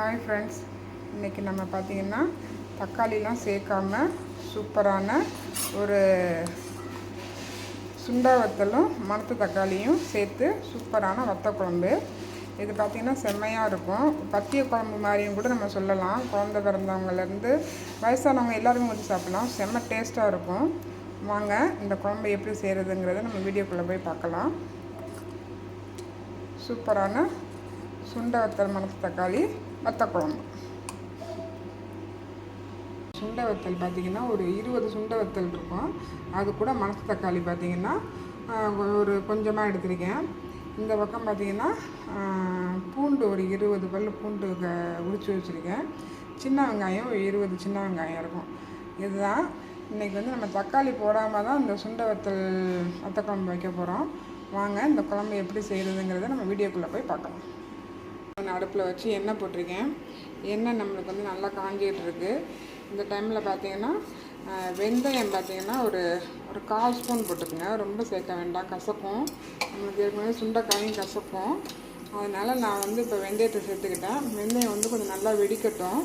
Hi friends இன்றைக்கி நம்ம பார்த்திங்கன்னா தக்காளிலாம் சேர்க்காம சூப்பரான ஒரு சுண்டா வத்தலும் மணத்து தக்காளியும் சேர்த்து சூப்பரான வத்த குழம்பு. இது பார்த்திங்கன்னா செம்மையாக இருக்கும். பத்திய குழம்பு மாதிரியும் கூட நம்ம சொல்லலாம். குழந்த பிறந்தவங்கலேருந்து வயசானவங்க எல்லாருமே வச்சு சாப்பிட்லாம். செம்ம டேஸ்ட்டாக இருக்கும். வாங்க இந்த குழம்பு எப்படி செய்கிறதுங்கிறத நம்ம வீடியோக்குள்ளே போய் பார்க்கலாம். சூப்பரான சுண்டை வத்தல் மணத்து தக்காளி. வத்த குழம்பு சுண்டை வத்தல் பார்த்திங்கன்னா ஒரு இருபது சுண்டை வத்தல் இருக்கும். அது கூட மனசு தக்காளி பார்த்திங்கன்னா ஒரு கொஞ்சமாக எடுத்திருக்கேன். இந்த பக்கம் பார்த்திங்கன்னா பூண்டு ஒரு இருபது பல் பூண்டு உரித்து உரிச்சு வச்சுருக்கேன். சின்ன வெங்காயம் ஒரு இருபது சின்ன வெங்காயம் இருக்கும். இதுதான். இன்றைக்கி வந்து நம்ம தக்காளி போடாமல் தான் இந்த சுண்டை வத்தல் வத்த குழம்பு வைக்க போகிறோம் வாங்க இந்த குழம்பு எப்படி செய்கிறதுங்கிறத நம்ம வீடியோக்குள்ளே போய் பார்க்கலாம். நான் அடுப்பில் வச்சு எண்ணெய் போட்டிருக்கேன். எண்ணெய் நம்மளுக்கு வந்து நல்லா காஞ்சிகிட்டு இருக்குது இந்த டைமில் பார்த்தீங்கன்னா வெந்தயம் பார்த்தீங்கன்னா ஒரு ஒரு கால் ஸ்பூன் போட்டுக்கோங்க. ரொம்ப சேர்க்க வேண்டாம். கசக்கும். நம்மளுக்கு ஏற்கனவே சுண்டைக்காயும் கசக்கும். அதனால் நான் வந்து இப்போ வெந்தயத்தை சேர்த்துக்கிட்டேன். வெந்தயம் வந்து கொஞ்சம் நல்லா வெடிக்கட்டும்.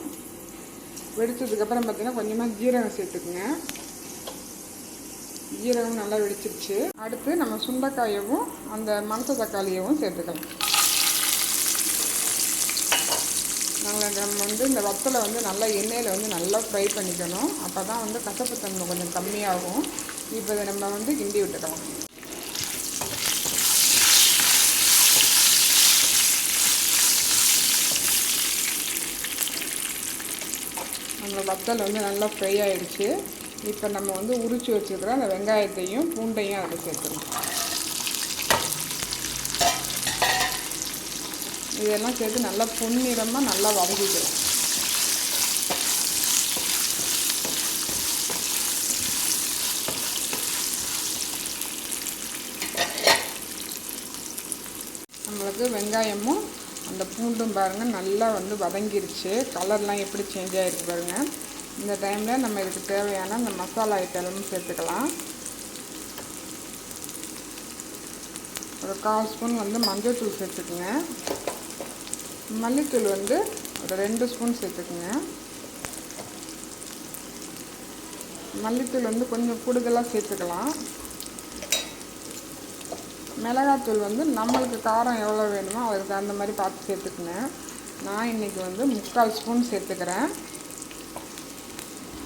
வெடித்ததுக்கப்புறம் பார்த்திங்கன்னா கொஞ்சமாக ஜீரகம் சேர்த்துக்குங்க. ஜீரகம் நல்லா வெடிச்சிருச்சு. அடுத்து நம்ம சுண்டைக்காயவும் அந்த மணத்த தக்காளியவும் சேர்த்துக்கலாம். நாங்கள் நம்ம வந்து இந்த வத்தலை வந்து நல்லா எண்ணெயில் வந்து நல்லா ஃப்ரை பண்ணிக்கணும். அப்போ தான் வந்து கசப்புத்தன்மை கொஞ்சம் கம்மியாகும். இப்போ இதை நம்ம வந்து கிண்டி விட்டுக்கலாம். நம்ம வத்தல் வந்து நல்லா ஃப்ரை ஆகிடுச்சு இப்போ நம்ம வந்து உரிச்சு வச்சுருக்கிற அந்த வெங்காயத்தையும் பூண்டையும் அதில் சேர்த்துக்கணும் இதெல்லாம் சேர்த்து நல்லா பொன்னிறமாக நல்லா வதக்கிக்கிறோம் நம்மளுக்கு வெங்காயமும் அந்த பூண்டும் பாருங்கள் நல்லா வந்து வதங்கிருச்சு. கலர்லாம் எப்படி சேஞ்ச் ஆகிருக்கு பாருங்கள் இந்த டைமில் நம்ம இதுக்கு தேவையான அந்த மசாலா ஐட்டமும் சேர்த்துக்கலாம். ஒரு கால் ஸ்பூன் வந்து மஞ்சள் தூள் சேர்த்துக்குங்க. மல்லித்தூள் வந்து ஒரு ரெண்டு ஸ்பூன் சேர்த்துக்குங்க. மல்லித்தூள் வந்து கொஞ்சம் கூடுதலாக சேர்த்துக்கலாம். மிளகாத்தூள் வந்து நம்மளுக்கு காரம் எவ்வளோ வேணுமோ அதுக்கு தகுந்த மாதிரி பார்த்து சேர்த்துக்குங்க. நான் இன்றைக்கி வந்து முக்கால் ஸ்பூன் சேர்த்துக்கிறேன்.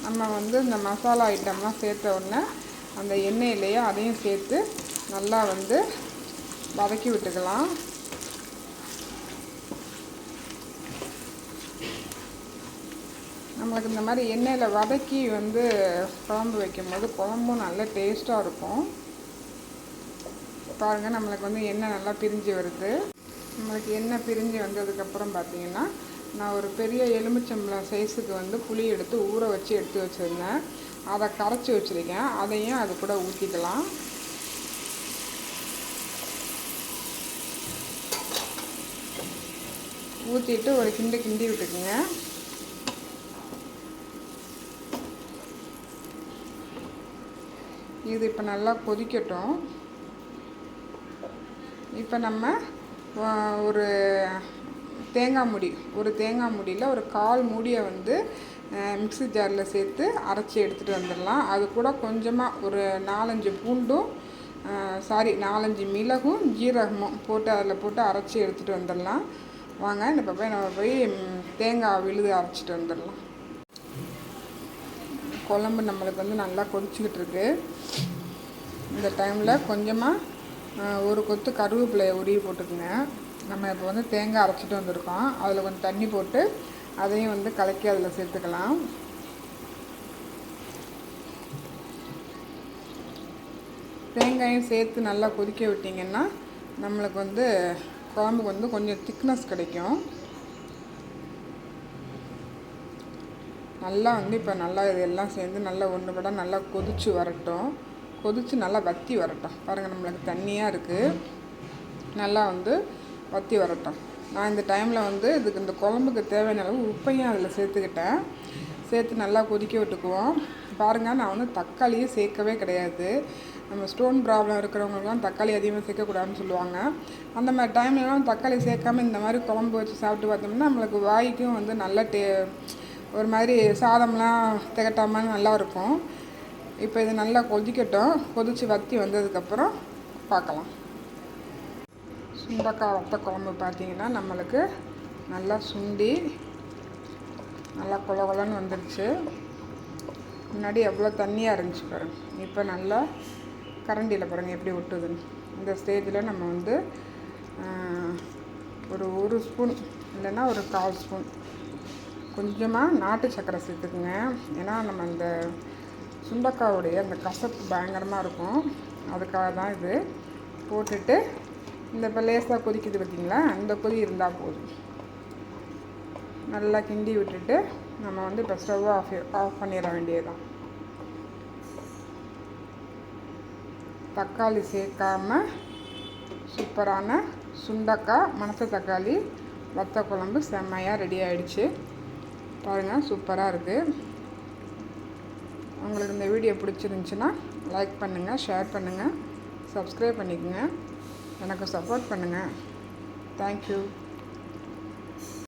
நம்ம வந்து இந்த மசாலா ஐட்டம்லாம் சேர்த்த உடனே அந்த எண்ணெயிலேயே அதையும் சேர்த்து நல்லா வந்து வதக்கி விட்டுக்கலாம். நம்மளுக்கு இந்த மாதிரி எண்ணெயில் வதக்கி வந்து குழம்பு வைக்கும்போது குழம்பும் நல்ல டேஸ்ட்டாக இருக்கும். பாருங்கள் நம்மளுக்கு வந்து எண்ணெய் நல்லா பிரிஞ்சு வருது. நம்மளுக்கு எண்ணெய் பிரிஞ்சு வந்ததுக்கப்புறம் பார்த்திங்கன்னா நான் ஒரு பெரிய எலுமிச்சம்பழம் சைஸுக்கு வந்து புளி எடுத்து ஊற வச்சு எடுத்து வச்சுருந்தேன். அதை கரைச்சி வச்சுருக்கேன். அதையும் அது கூட ஊற்றிக்கலாம் ஊற்றிட்டு ஒரு கிண்டு கிண்டி விட்டுக்குங்க. இது இப்போ நல்லா கொதிக்கட்டும். இப்போ நம்ம ஒரு தேங்காய் முடி ஒரு தேங்காய் முடியில் ஒரு கால் மூடியை வந்து மிக்சி ஜாரில் சேர்த்து அரைச்சி எடுத்துகிட்டு வந்துடலாம். அது கூட கொஞ்சமாக ஒரு நாலஞ்சு பூண்டும் சாரி நாலஞ்சு மிளகும் ஜீரகமும் போட்டு அதில் போட்டு அரைச்சி எடுத்துகிட்டு வந்துடலாம். வாங்க இப்போ போய் நம்ம போய் தேங்காய் விழுது அரைச்சிட்டு வந்துடலாம். குழம்பு நம்மளுக்கு வந்து நல்லா கொதிச்சுக்கிட்டு இருக்கு இந்த டைமில் கொஞ்சமாக ஒரு கொத்து கருவேப்பிலையை உருவி போட்டுக்குங்க. நம்ம இப்போ வந்து தேங்காய் அரைச்சிட்டு வந்திருக்கோம். அதில் கொஞ்சம் தண்ணி போட்டு அதையும் வந்து கலக்கி அதில் சேர்த்துக்கலாம். தேங்காயும் சேர்த்து நல்லா கொதிக்க விட்டிங்கன்னா நம்மளுக்கு வந்து குழம்புக்கு வந்து கொஞ்சம் திக்னஸ் கிடைக்கும். நல்லா வந்து இப்போ நல்லா இதெல்லாம் சேர்ந்து நல்லா ஒன்று விட நல்லா கொதித்து வரட்டும். கொதித்து நல்லா வத்தி வரட்டும். பாருங்கள் நம்மளுக்கு தண்ணியாக இருக்குது நல்லா வந்து வத்தி வரட்டும். நான் இந்த டைமில் வந்து இதுக்கு இந்த குழம்புக்கு தேவையான அளவு உப்பையும் அதில் சேர்த்துக்கிட்டேன். சேர்த்து நல்லா கொதிக்க விட்டுக்குவோம். பாருங்கள் நான் வந்து தக்காளியே சேர்க்கவே கிடையாது. நம்ம ஸ்டோன் ப்ராப்ளம் இருக்கிறவங்களுக்குலாம் தக்காளி அதிகமாக சேர்க்கக்கூடாதுன்னு சொல்லுவாங்க. அந்த மாதிரி டைம்லலாம் தக்காளி சேர்க்காம இந்த மாதிரி குழம்பு வச்சு சாப்பிட்டு பார்த்தோம்னா நம்மளுக்கு வாய்க்கும் வந்து நல்ல டே ஒரு மாதிரி சாதம்லாம் திகட்டாமல் நல்லா இருக்கும் இப்போ இது நல்லா கொதிக்கட்டும். கொதித்து வத்தி வந்ததுக்கப்புறம் பார்க்கலாம். சுண்டக்காய் வத்த குழம்பு பார்த்தீங்கன்னா நம்மளுக்கு நல்லா சுண்டி நல்லா குல கொலன்னு வந்துடுச்சு முன்னாடி எவ்வளோ தண்ணியாக இருந்துச்சு பாருங்கள் இப்போ நல்லா கரண்டியில் பாருங்கள் எப்படி ஒட்டுதுன்னு. இந்த ஸ்டேஜில் நம்ம வந்து ஒரு ஒரு ஸ்பூன் இல்லைன்னா ஒரு கால் ஸ்பூன் கொஞ்சமாக நாட்டு சர்க்கரை சேர்த்துக்குங்க. ஏன்னா நம்ம அந்த சுண்டக்காவுடைய அந்த கசப்பு பயங்கரமாக இருக்கும். அதுக்காக தான் இது போட்டுட்டு இந்த இப்போ லேசாக கொதிக்குது பார்த்திங்களா அந்த கொதி இருந்தால் போதும். நல்லா கிண்டி விட்டுட்டு நம்ம வந்து இப்போ ஸ்டவ் ஆஃப் ஆஃப் பண்ணிட வேண்டியதுதான். தக்காளி சேர்க்காம சூப்பரான சுண்டக்காய் மணத்த தக்காளி வத்த குழம்பு செம்மையாக ரெடி ஆகிடுச்சு பாருங்கள் சூப்பராக இருக்குது உங்களுக்கு இந்த வீடியோ பிடிச்சிருந்துச்சுன்னா லைக் பண்ணுங்கள் ஷேர் பண்ணுங்கள் சப்ஸ்கிரைப் பண்ணிக்கோங்க. எனக்கு சப்போர்ட் பண்ணுங்கள் தேங்க்யூ